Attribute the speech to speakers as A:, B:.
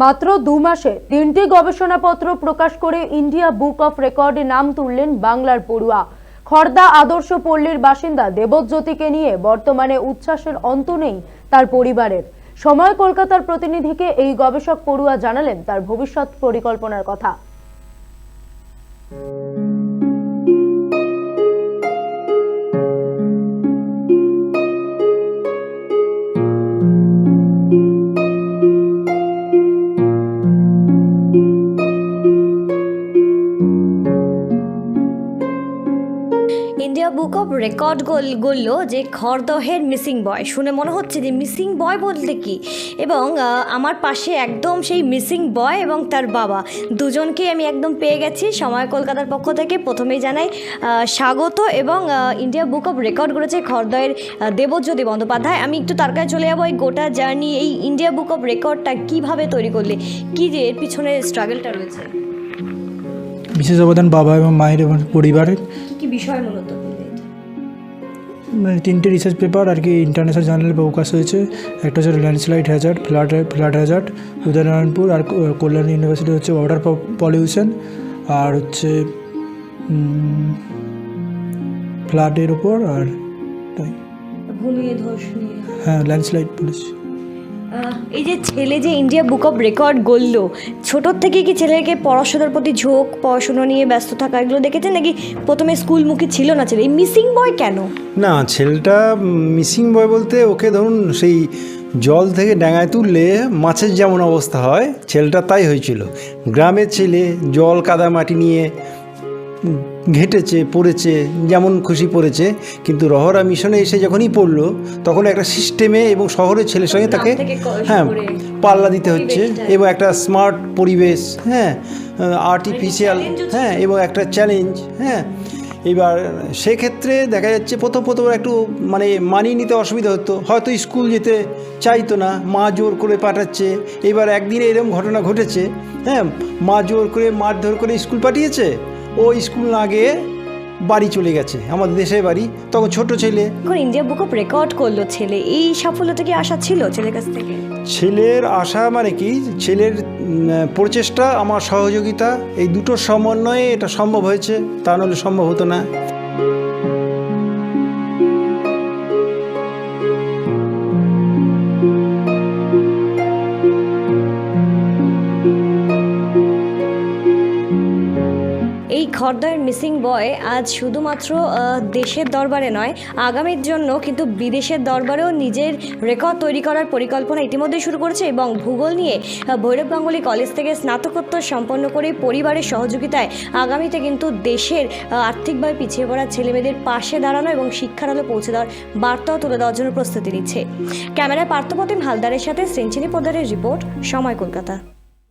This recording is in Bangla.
A: মাত্র দু মাসে তিনটি গবেষণাপত্র প্রকাশ করে ইন্ডিয়া বুক অফ রেকর্ডে নাম তুললেন বাংলার পড়ুয়া। খর্দা আদর্শ পল্লীর বাসিন্দা দেবজ্যোতিকে নিয়ে বর্তমানে উচ্ছ্বাসের অন্ত নেই তার পরিবারের। সময় কলকাতার প্রতিনিধিকে এই গবেষক পড়ুয়া জানালেন তার ভবিষ্যৎ পরিকল্পনার কথা।
B: ইন্ডিয়া বুক অফ রেকর্ড বলল যে খরদহের মিসিং বয়। শুনে মনে হচ্ছে যে মিসিং বয় বলতে কি? এবং আমার পাশে একদম সেই মিসিং বয় এবং তার বাবা। দুজনকেই আমি একদম পেয়ে গেছি সময় কলকাতার পক্ষ থেকে। প্রথমেই জানাই স্বাগত এবং ইন্ডিয়া বুক অফ রেকর্ড করেছে খরদয়ের দেবজ্যোতি বন্দ্যোপাধ্যায়। আমি একটু তার কাছে চলে যাব এই গোটা জার্নি, এই ইন্ডিয়া বুক অফ রেকর্ডটা কীভাবে তৈরি করলে, কি যে এর পিছনে স্ট্রাগলটা রয়েছে।
C: বিশেষ অবদান বাবা এবং মায়ের এবং পরিবারের।
B: কি বিষয় মূলত?
C: মানে তিনটে রিসার্চ পেপার আর কি ইন্টারন্যাশনাল জার্নালে প্রকাশ হয়েছে। একটা হচ্ছে landslide hazard flood flood hazard Udaynarayanpur আর কল্যাণ ইউনিভার্সিটি হচ্ছে ওয়াটার পলিউশন আর হচ্ছে ফ্লাডের ওপর আর তাই। হ্যাঁ ল্যান্ডস্লাইড
B: আহ, এই যে ছেলে যে ইন্ডিয়া বুক অফ রেকর্ড গড়ল, ছোটোর থেকে কি ছেলেকে পড়াশোনার প্রতি ঝোঁক, পড়াশোনা নিয়ে ব্যস্ত থাকা, এগুলো দেখেছেন নাকি প্রথমে স্কুলমুখী ছিল না ছেলে? এই মিসিং বয় কেন?
D: না, ছেলেটা মিসিং বয় বলতে ওকে ধরুন সেই জল থেকে ডাঙায় তুললে মাছের যেমন অবস্থা হয়, ছেলেটা তাই হয়েছিল। গ্রামের ছেলে, জল কাদা মাটি নিয়ে ঘেঁটেছে পড়েছে যেমন খুশি পড়েছে কিন্তু রহরা মিশনে এসে যখনই পড়ল তখন একটা সিস্টেমে এবং শহরের ছেলের সঙ্গে তাকে হ্যাঁ পাল্লা দিতে হচ্ছে এবং একটা স্মার্ট পরিবেশ হ্যাঁ আর্টিফিশিয়াল হ্যাঁ এবং একটা চ্যালেঞ্জ হ্যাঁ। এবার সেক্ষেত্রে দেখা যাচ্ছে প্রথম প্রথম একটু মানে মানিয়ে নিতে অসুবিধা হতো। হয়তো স্কুল যেতে চাইতো না মা জোর করে পাঠাচ্ছে। এবার একদিনে এরকম ঘটনা ঘটেছে হ্যাঁ মা জোর করে মারধর করে স্কুল পাঠিয়েছে। ও স্কুল না গিয়ে বাড়ি চলে গেছে আমাদের দেশের বাড়ি। তখন ছোট ছেলে।
B: এখন ইন্ডিয়া বুক অফ রেকর্ড করল ছেলে। এই সাফল্যটা কি আশা ছিল ছেলের কাছ থেকে?
D: ছেলের আশা মানে কি? ছেলের প্রচেষ্টা আমার সহযোগিতা এই দুটোর সমন্বয়ে এটা সম্ভব হয়েছে। তা নাহলে সম্ভব হতো না।
B: খর্দার মিসিং বয় আজ শুধুমাত্র দেশের দরবারে নয়, আগামীর জন্য কিন্তু বিদেশের দরবারেও নিজের রেকর্ড তৈরি করার পরিকল্পনা ইতিমধ্যে শুরু করেছে এবং ভূগোল নিয়ে ভৈরব গাঙ্গুলি কলেজ থেকে স্নাতকোত্তর সম্পন্ন করে পরিবারের সহযোগিতায় আগামীতে কিন্তু দেশের আর্থিকভাবে পিছিয়ে পড়া ছেলেমেয়েদের পাশে দাঁড়ানো এবং শিক্ষার আলো পৌঁছে দেওয়ার বার্তাও তুলে দেওয়ার জন্য প্রস্তুতি নিচ্ছে। ক্যামেরায় পার্থপ্রতিম হালদারের সাথে সেঞ্চুরি পোদ্দারের রিপোর্ট, সময় কলকাতা।